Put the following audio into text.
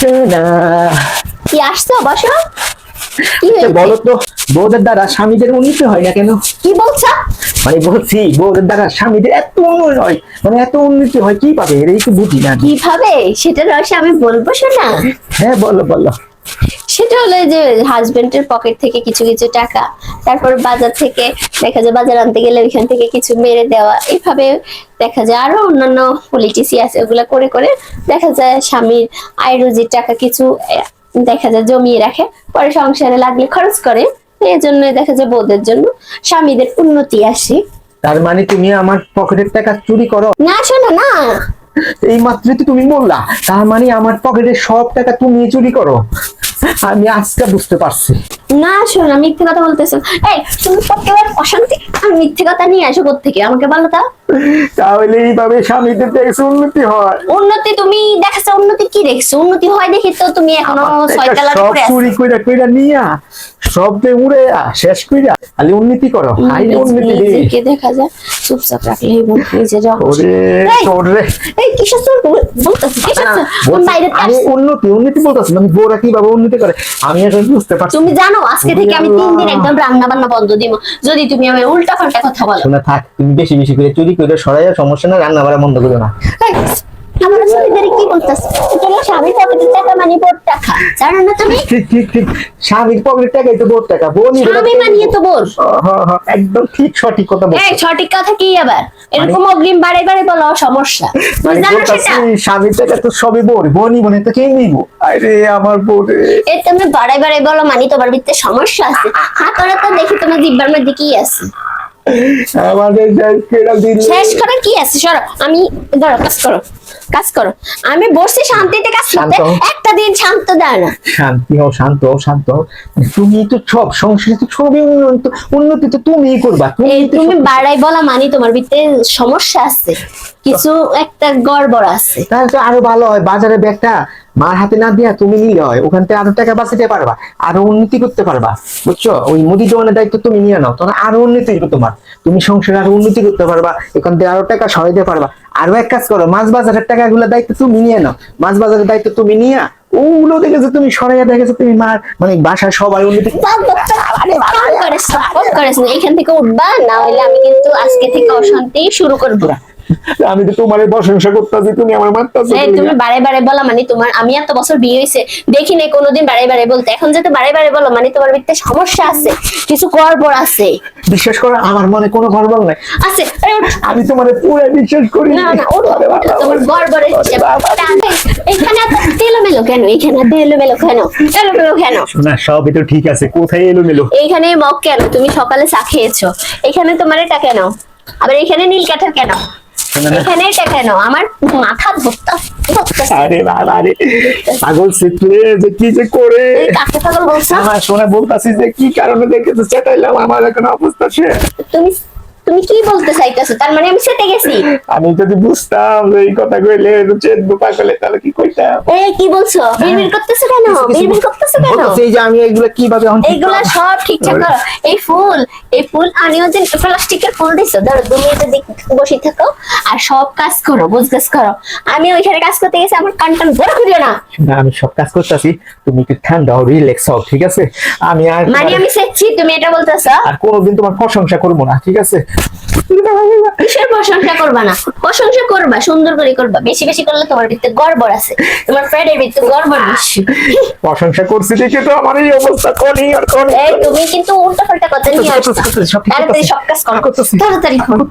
সোনা কি আসছে? বসো। কি বলো তো বউদের দ্বারা স্বামীদের উন্নতি হয় না কেন? কি বলছো? মানে বলছি বউদের দ্বারা স্বামীদের এত উন্নতি হয় মানে এত উন্নতি হয় কি পাবে? এর একটু বুঝি না। কীভাবে? সেটা রহস্য আমি বলব শোনা। হ্যাঁ বলো বলো। সেটা হলো যে হাজবেন্ডের পকেট থেকে কিছু কিছু টাকা তারপর বাজার থেকে দেখা যায় বাজার আনতে গেলে ওইখান থেকে কিছু মেরে দেওয়া এইভাবে দেখা যায়। আরও অন্যান্য পলিটিসি আছে ওগুলা করে করে দেখা যায় স্বামীর আয় রুজির টাকা কিছু দেখা যায় জমিয়ে রাখে পরে সংসারে লাগলে খরচ করে। এই জন্য দেখা যায় বউদের জন্য স্বামীদের উন্নতি আসে। তার মানে তুমি আমার পকেটের টাকা চুরি করো? না শোনো না। এই মাত্র তো তুমি বললা তার মানে আমার পকেটের সব টাকা তুমি চুরি করো? আমি আজকে বুঝতে পারছি। না শোনো মিথ্যে কথা বলতেছো। এই তুমি প্রত্যেকবার অশান্তি আর মিথ্যে কথা নিয়ে আসো থেকে আমাকে বলো তা। তাহলে এইভাবে স্বামীদের দেখছে উন্নতি হয়? উন্নতি তুমি দেখছ উন্নতি কি দেখছ? উন্নতি হয় দেখি তো তুমি এখনও ছয় একটা তলার সব উপরে আছো। চুরি কইরা কইরা নিয়া সব বে উড়ে শেষ কইরা খালি উন্নতি করো। হাই উন্নতি দেখা যায়। চুপচাপ রাখলে নিজে বাইরে থেকে আমি উন্নতি উন্নতি বলতেছি মানে বউরা কীভাবে উন্নতি করে? আমি এখন বুঝতে পারছি তুমি জানো আজকে থেকে আমি তিন দিন একদম রান্না বান্না বন্ধ দিব। যদি তুমি আমার উল্টা পাল্টা কথা বলো। শোনা থাক তুমি বেশি বেশি করে চুরি করে সরাইয়া সমস্যা না রান্না বাড়া বন্ধ করো না। আমার কি বলতেছ? স্বামীর পকেটের টাকা মানে বোর টাকা। জানো না তুমি? ঠিক ঠিক ঠিক স্বামীর পকেটের টাকাই তো বউর টাকা। স্বামী মানিয়ে তো বোর। একদম ঠিক সঠিক কথা এই বলছো সঠিক কথা কি আবার? এরকম অগ্রিম বাড়ে বাড়ে বলো সমস্যা। মানে জানো সেটা? স্বামীর টাকা তো সবই বউর বউ নিব না তো কে নিব। আরে আমার বউ রে এ তুমি বাড়াই বাড়াই বলো মানি তোমার ভিতরে সমস্যা আছে। হ্যাঁ করে তো দেখি তোমার জিব্বার মধ্যে কি আছে। আমাদের শেষ করে কি আছে? সরো আমি ধরো কাজ করো। কাজ করো। আমি বসছি শান্তিতে কাজ করতে একটা দিন শান্ত দাও না। শান্তি হও শান্ত হও শান্ত হও। তুমি তো সব সংসারে তো সবই উন্নত উন্নতি তো তুমিই করবা তুমি বাড়াই বলা মানি তোমার ভিতরে সমস্যা আছে। কিছু একটা গড়বড় আছে। তাহলে তো আরও ভালো হয় বাজারে ব্যাগটা মার হাতে না দিয়া তুমি নিলে হয় ওখান থেকে আরও টাকা বাঁচাতে পারবা, আরও উন্নতি করতে পারবা, বুঝছ? ওই মুদি দোকানের দায়িত্ব তুমি নিয়ে নাও, তখন আরও উন্নতি তোমার। তুমি সংসারে আরও উন্নতি করতে পারবা, এখান থেকে আরও টাকা সরাইতে পারবা। আরও এক কাজ করো, মাছ বাজারের টাকাগুলো দায়িত্ব তুমি নিয়ে নাও। মাছ বাজারের দায়িত্ব তুমি নিয়ে, ওগুলো দেখেছ তুমি সরাইয়া দেখেছ তুমি মার মানে বাসার সবাই উন্নতি। এখান থেকে উঠবা, না হলে আমি কিন্তু আজকে থেকে অশান্তি শুরু করব। আমি তো তোমার প্রশংসা করতেছি তুমি আমার মারতেছো এই তুমি বারে বারে বলা মানে তোমার আমি এত বছর বিয়ে হয়েছে দেখি নাই কোনোদিন বারে বারে বলতে। এখন যেতে বারে বারে বলো মানে তোমার ভিতরে সমস্যা আছে কিছু গড়বড় আছে। বিশ্বাস করো আমার মনে কোনো গর্বল নাই। আছে আরে আমি তোমার পুরো বিশ্বাস করি না না ওঠো, তোমার বাবা। এখানে এলোমেলো কেন? এখানে এলোমেলো কেন? এলোমেলো কেন? না সবই তো ঠিক আছে কোথায় এলো মেলো এইখানে মগ কেন? তুমি সকালে চা খেয়েছো। এখানে তোমার এটা কেন? আবার এখানে নীল কাঠের কেন? এখানে এটা কেন? আমার মাথা ধরতা। আরে বাবা রে। পাগল শিখলে যে কি যে করে? কাকে পাগল বলছ? আমার শোনা বলতাছিস যে কি কারণে দেখে তো চেটাইলাম আমার এখন অবস্থা সে। তুমি তুমি কি বলতে চাইতেছো? তার মানে আমি সেটে গেছি। আমি যদি বুঝতাম যে এই কথা কইলে চেতবো পাগলে তাহলে কি কইতাম? এই কি বলছো? বিড়বিড় করতেছো কেন? বিড়বিড় করতেছো কেন? বলতাছি যে আমি এগুলো কীভাবে এখন করব? সব ঠিকঠাক করো। এই ফুল এই ফুল আমিও যে প্লাস্টিকের ফুল দিছো ধরো তুমি এটা বসে থাকো আর সব কাজ করো বুঝগাছ করো। আমি ওইখানে কাজ করতে গেছি আমার কান টান বড় করিও না। না আমি সব কাজ করতেছি তুমি একটু ঠান্ডা হও রিল্যাক্স হও ঠিক আছে? আমি আর মানে আমি সেচ্ছি তুমি এটা বলতেছো? আর কোনোদিন তোমার প্রশংসা করব না ঠিক আছে? কিসের প্রশংসা করবা না। প্রশংসা করবা সুন্দর করে করবা। বেশি বেশি করলে তোমার ভিতরে গড়বড় আছে। তোমার ফ্রেডের ভিতরে গড়বড় বেশি প্রশংসা করছি দেখে তো আমার এই অবস্থা আর এই তুমি কিন্তু উল্টা পাল্টা কথা নিয়ে আসছো। সব তাড়াতাড়ি সব কাজ করো। তাড়াতাড়ি করো।